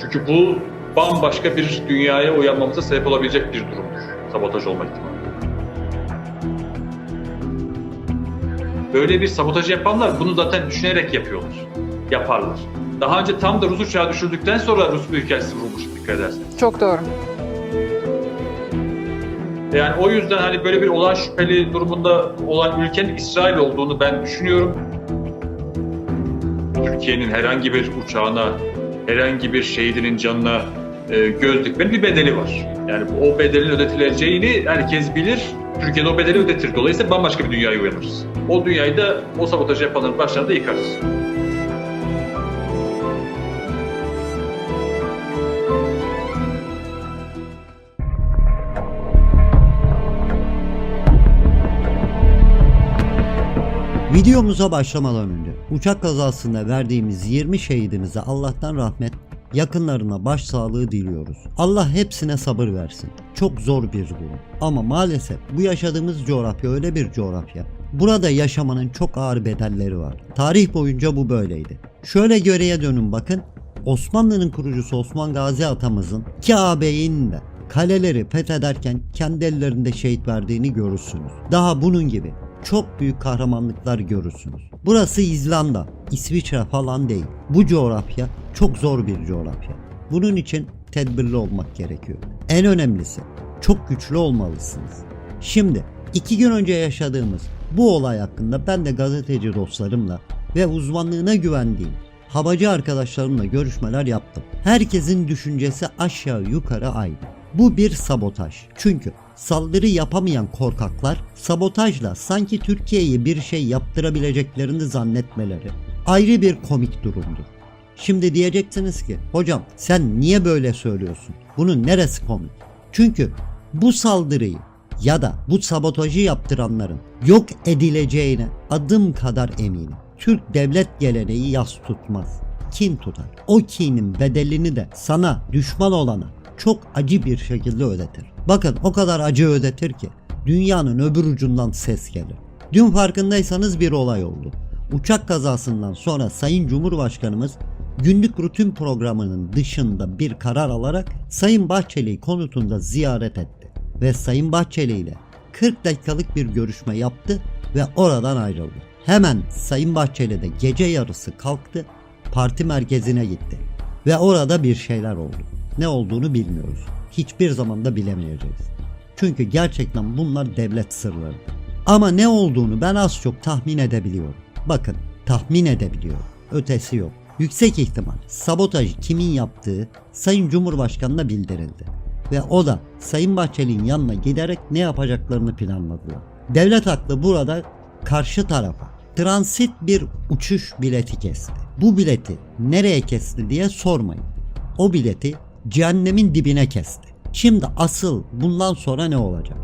Çünkü bu bambaşka bir dünyaya uyanmamıza sebep olabilecek bir durumdur. Sabotaj olma ihtimali. Böyle bir sabotajı yapanlar bunu zaten düşünerek yapıyorlar. Yaparlar. Daha önce tam da Rus uçağı düşürdükten sonra Rus Büyükelçisi vurulmuş dikkat ederseniz. Çok doğru. Yani o yüzden hani böyle bir olan şüpheli durumunda olan ülkenin İsrail olduğunu ben düşünüyorum. Türkiye'nin herhangi bir uçağına, herhangi bir şehidinin canına e, göz dikmenin bir bedeli var. Yani o bedelin ödetileceğini herkes bilir. Türkiye'de o bedeli ödetir. Dolayısıyla bambaşka bir dünyaya uyanırız. O dünyayı da o sabotajı yapanların başlarında yıkarız. Videomuza başlamadan önce uçak kazasında verdiğimiz 20 şehidimize Allah'tan rahmet, yakınlarına başsağlığı diliyoruz. Allah hepsine sabır versin. Çok zor bir durum. Ama maalesef bu yaşadığımız coğrafya öyle bir coğrafya. Burada yaşamanın çok ağır bedelleri var. Tarih boyunca bu böyleydi. Şöyle göreye dönün bakın. Osmanlı'nın kurucusu Osman Gazi atamızın ki ağabeyin de kaleleri fethederken kendi ellerinde şehit verdiğini görürsünüz. Daha bunun gibi çok büyük kahramanlıklar görürsünüz. Burası İzlanda, İsviçre falan değil. Bu coğrafya çok zor bir coğrafya. Bunun için tedbirli olmak gerekiyor. En önemlisi çok güçlü olmalısınız. Şimdi iki gün önce yaşadığımız bu olay hakkında ben de gazeteci dostlarımla ve uzmanlığına güvendiğim havacı arkadaşlarımla görüşmeler yaptım. Herkesin düşüncesi aşağı yukarı aynı. Bu bir sabotaj. Çünkü saldırı yapamayan korkaklar sabotajla sanki Türkiye'ye bir şey yaptırabileceklerini zannetmeleri ayrı bir komik durumdur. Şimdi diyeceksiniz ki hocam sen niye böyle söylüyorsun? Bunun neresi komik? Çünkü bu saldırıyı ya da bu sabotajı yaptıranların yok edileceğine adım kadar eminim. Türk devlet geleneği yas tutmaz. Kin tutar. O kinin bedelini de sana düşman olana çok acı bir şekilde ödetir. Bakın o kadar acı ödetir ki dünyanın öbür ucundan ses gelir. Dün farkındaysanız bir olay oldu. Uçak kazasından sonra Sayın Cumhurbaşkanımız günlük rutin programının dışında bir karar alarak Sayın Bahçeli'yi konutunda ziyaret etti. Ve Sayın Bahçeli ile 40 dakikalık bir görüşme yaptı ve oradan ayrıldı. Hemen Sayın Bahçeli de gece yarısı kalktı, parti merkezine gitti. Ve orada bir şeyler oldu. Ne olduğunu bilmiyoruz. Hiçbir zaman da bilemeyeceğiz. Çünkü gerçekten bunlar devlet sırları. Ama ne olduğunu ben az çok tahmin edebiliyorum. Bakın tahmin edebiliyorum. Ötesi yok. Yüksek ihtimal sabotajı kimin yaptığı Sayın Cumhurbaşkanı'na bildirildi. Ve o da Sayın Bahçeli'nin yanına giderek ne yapacaklarını planladılar. Devlet aklı burada karşı tarafa transit bir uçuş bileti kesti. Bu bileti nereye kesti diye sormayın. O bileti cehennemin dibine kesti. Şimdi asıl bundan sonra ne olacak?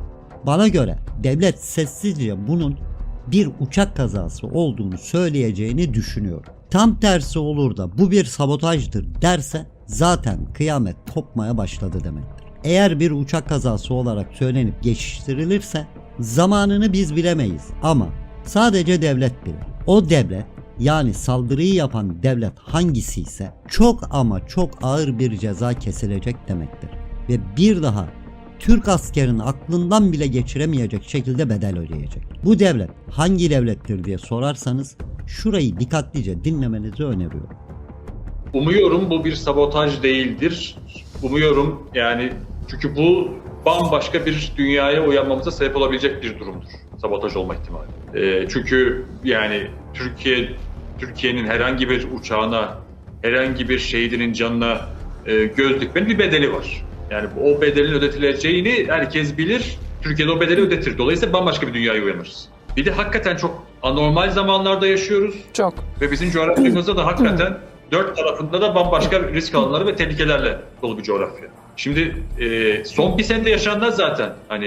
Bana göre devlet sessizce bunun bir uçak kazası olduğunu söyleyeceğini düşünüyorum. Tam tersi olur da bu bir sabotajdır derse zaten kıyamet kopmaya başladı demektir. Eğer bir uçak kazası olarak söylenip geçiştirilirse zamanını biz bilemeyiz ama sadece devlet bilir. O devlet yani saldırıyı yapan devlet hangisi ise çok ama çok ağır bir ceza kesilecek demektir. Ve bir daha Türk askerini aklından bile geçiremeyecek şekilde bedel ödeyecek. Bu devlet hangi devlettir diye sorarsanız şurayı dikkatlice dinlemenizi öneriyorum. Umuyorum bu bir sabotaj değildir. Umuyorum yani çünkü bu bambaşka bir dünyaya uyanmamıza sebep olabilecek bir durumdur. Sabotaj olma ihtimali. Ee, çünkü yani Türkiye Türkiye'nin herhangi bir uçağına, herhangi bir şehidinin canına e, göz dikmenin bir bedeli var. Yani o bedelin ödetileceğini herkes bilir. Türkiye'de o bedeli ödetir. Dolayısıyla bambaşka bir dünyaya uyanırız. Bir de hakikaten çok anormal zamanlarda yaşıyoruz. Çok. Ve bizim coğrafyamızda da hakikaten dört tarafında da bambaşka risk alanları ve tehlikelerle dolu bir coğrafya. Şimdi e, son bir senede yaşananlar zaten hani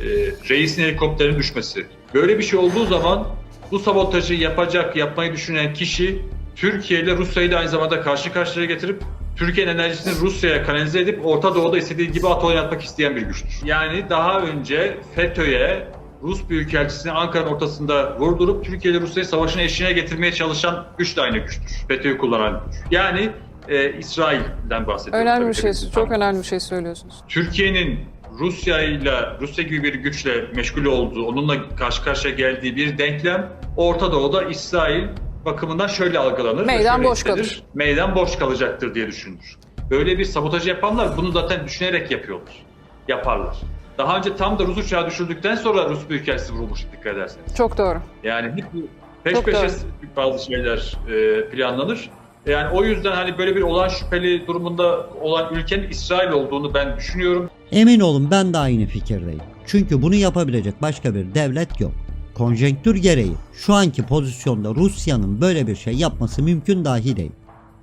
e, reisin helikopterin düşmesi. Böyle bir şey olduğu zaman bu sabotajı yapacak, yapmayı düşünen kişi Türkiye ile Rusya'yı da aynı zamanda karşı karşıya getirip Türkiye'nin enerjisini Rusya'ya kanalize edip Orta Doğu'da istediği gibi at oynatmak isteyen bir güçtür. Yani daha önce FETÖ'ye Rus Büyükelçisini Ankara'nın ortasında vurdurup Türkiye ile Rusya'yı savaşın eşiğine getirmeye çalışan güç de aynı güçtür. FETÖ'yü kullanan güç. Yani e, İsrail'den bahsediyorum. Önemli bir şey, çok tanıdığı. önemli bir şey söylüyorsunuz. Türkiye'nin Rusya ile Rusya gibi bir güçle meşgul olduğu, onunla karşı karşıya geldiği bir denklem Orta Doğu'da İsrail bakımından şöyle algılanır. Meydan şöyle boş hissedilir. kalır. Meydan boş kalacaktır diye düşünülür. Böyle bir sabotajı yapanlar bunu zaten düşünerek yapıyorlar. Yaparlar. Daha önce tam da Rus uçağı düşürdükten sonra Rus Büyükelçisi vurulmuş dikkat ederseniz. Çok doğru. Yani hep peş Çok peşe doğru. bazı şeyler e, planlanır. Yani o yüzden hani böyle bir olan şüpheli durumunda olan ülkenin İsrail olduğunu ben düşünüyorum. Emin olun ben de aynı fikirdeyim. Çünkü bunu yapabilecek başka bir devlet yok. Konjonktür gereği şu anki pozisyonda Rusya'nın böyle bir şey yapması mümkün dahi değil.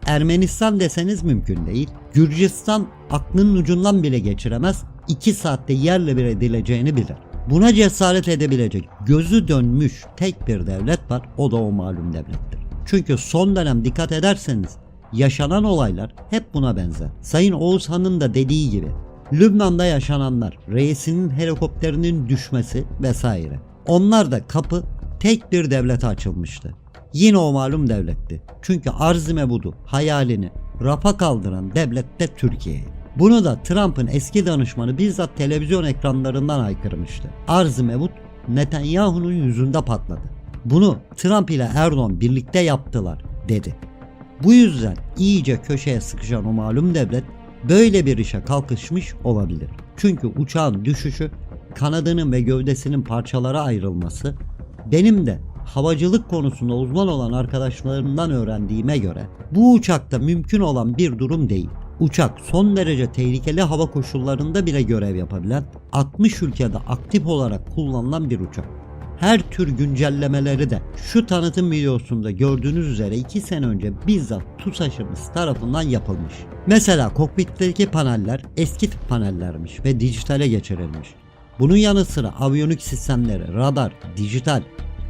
Ermenistan deseniz mümkün değil. Gürcistan aklının ucundan bile geçiremez. 2 saatte yerle bir edileceğini bilir. Buna cesaret edebilecek gözü dönmüş tek bir devlet var o da o malum devlettir. Çünkü son dönem dikkat ederseniz yaşanan olaylar hep buna benzer. Sayın Oğuzhan'ın da dediği gibi Lübnan'da yaşananlar, reisinin helikopterinin düşmesi vesaire. Onlar da kapı tek bir devlete açılmıştı. Yine o malum devletti. Çünkü arz-ı hayalini rafa kaldıran devlet de Türkiye'ydi. Bunu da Trump'ın eski danışmanı bizzat televizyon ekranlarından haykırmıştı. Arz-ı Netanyahu'nun yüzünde patladı. Bunu Trump ile Erdoğan birlikte yaptılar dedi. Bu yüzden iyice köşeye sıkışan o malum devlet böyle bir işe kalkışmış olabilir. Çünkü uçağın düşüşü, kanadının ve gövdesinin parçalara ayrılması, benim de havacılık konusunda uzman olan arkadaşlarımdan öğrendiğime göre bu uçakta mümkün olan bir durum değil. Uçak son derece tehlikeli hava koşullarında bile görev yapabilen 60 ülkede aktif olarak kullanılan bir uçak. Her tür güncellemeleri de şu tanıtım videosunda gördüğünüz üzere 2 sene önce bizzat TUSAŞ'ımız tarafından yapılmış. Mesela kokpitteki paneller eski tip panellermiş ve dijitale geçirilmiş. Bunun yanı sıra aviyonik sistemleri, radar, dijital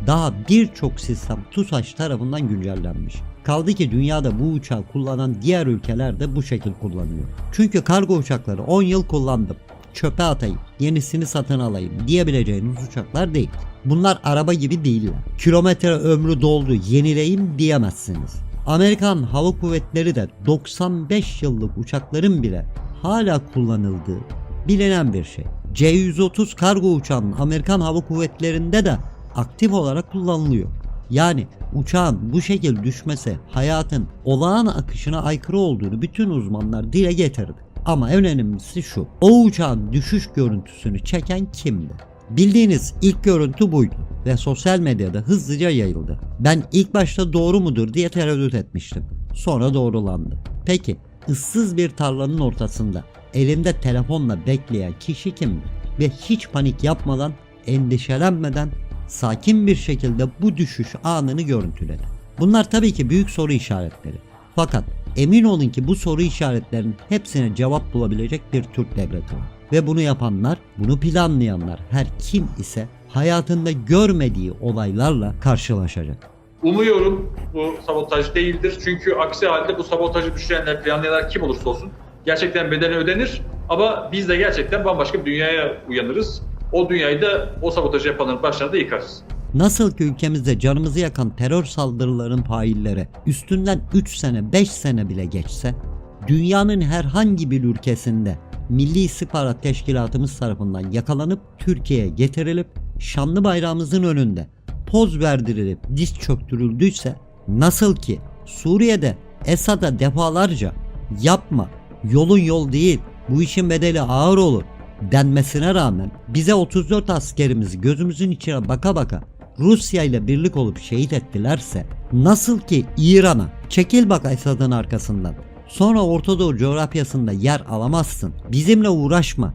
daha birçok sistem TUSAŞ tarafından güncellenmiş. Kaldı ki dünyada bu uçağı kullanan diğer ülkeler de bu şekil kullanıyor. Çünkü kargo uçakları 10 yıl kullandım. Çöpe atayım, yenisini satın alayım diyebileceğiniz uçaklar değil. Bunlar araba gibi değiller. Kilometre ömrü doldu, yenileyim diyemezsiniz. Amerikan Hava Kuvvetleri de 95 yıllık uçakların bile hala kullanıldığı bilinen bir şey. C-130 kargo uçağının Amerikan Hava Kuvvetleri'nde de aktif olarak kullanılıyor. Yani uçağın bu şekil düşmesi hayatın olağan akışına aykırı olduğunu bütün uzmanlar dile getirdi. Ama en önemlisi şu. O uçağın düşüş görüntüsünü çeken kimdi? Bildiğiniz ilk görüntü buydu ve sosyal medyada hızlıca yayıldı. Ben ilk başta doğru mudur diye tereddüt etmiştim. Sonra doğrulandı. Peki ıssız bir tarlanın ortasında elinde telefonla bekleyen kişi kimdi? Ve hiç panik yapmadan, endişelenmeden sakin bir şekilde bu düşüş anını görüntüledi. Bunlar tabii ki büyük soru işaretleri. Fakat emin olun ki bu soru işaretlerinin hepsine cevap bulabilecek bir Türk devleti var. Ve bunu yapanlar, bunu planlayanlar her kim ise hayatında görmediği olaylarla karşılaşacak. Umuyorum bu sabotaj değildir. Çünkü aksi halde bu sabotajı düşünenler, planlayanlar kim olursa olsun gerçekten bedeni ödenir. Ama biz de gerçekten bambaşka bir dünyaya uyanırız. O dünyayı da o sabotajı yapanların başlarına da yıkarız. Nasıl ki ülkemizde canımızı yakan terör saldırıların failleri üstünden 3 sene 5 sene bile geçse dünyanın herhangi bir ülkesinde Milli İstihbarat Teşkilatımız tarafından yakalanıp Türkiye'ye getirilip şanlı bayrağımızın önünde poz verdirilip diz çöktürüldüyse nasıl ki Suriye'de Esad'a defalarca yapma yolun yol değil bu işin bedeli ağır olur denmesine rağmen bize 34 askerimizi gözümüzün içine baka baka Rusya ile birlik olup şehit ettilerse nasıl ki İran'a çekil bak Esad'ın arkasından sonra Orta Doğu coğrafyasında yer alamazsın bizimle uğraşma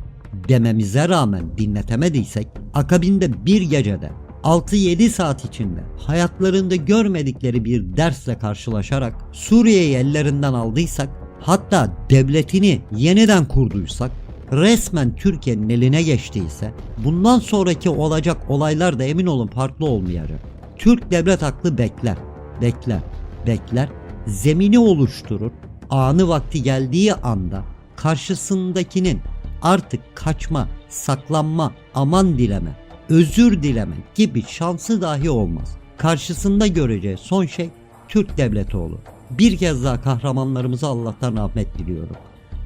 dememize rağmen dinletemediysek akabinde bir gecede 6-7 saat içinde hayatlarında görmedikleri bir dersle karşılaşarak Suriye'yi ellerinden aldıysak hatta devletini yeniden kurduysak resmen Türkiye'nin eline geçtiyse bundan sonraki olacak olaylar da emin olun farklı olmayacak. Türk devlet aklı bekler, bekler, bekler, zemini oluşturur. Anı vakti geldiği anda karşısındakinin artık kaçma, saklanma, aman dileme, özür dileme gibi şansı dahi olmaz. Karşısında göreceği son şey Türk devleti olur. Bir kez daha kahramanlarımıza Allah'tan rahmet diliyorum.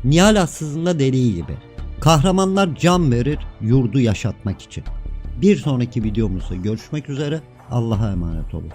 Nihal Assız'ın da gibi. Kahramanlar can verir yurdu yaşatmak için. Bir sonraki videomuzda görüşmek üzere. Allah'a emanet olun.